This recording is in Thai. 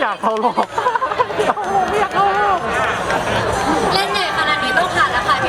อยากเข้ารอบ ไม่อยากเข้า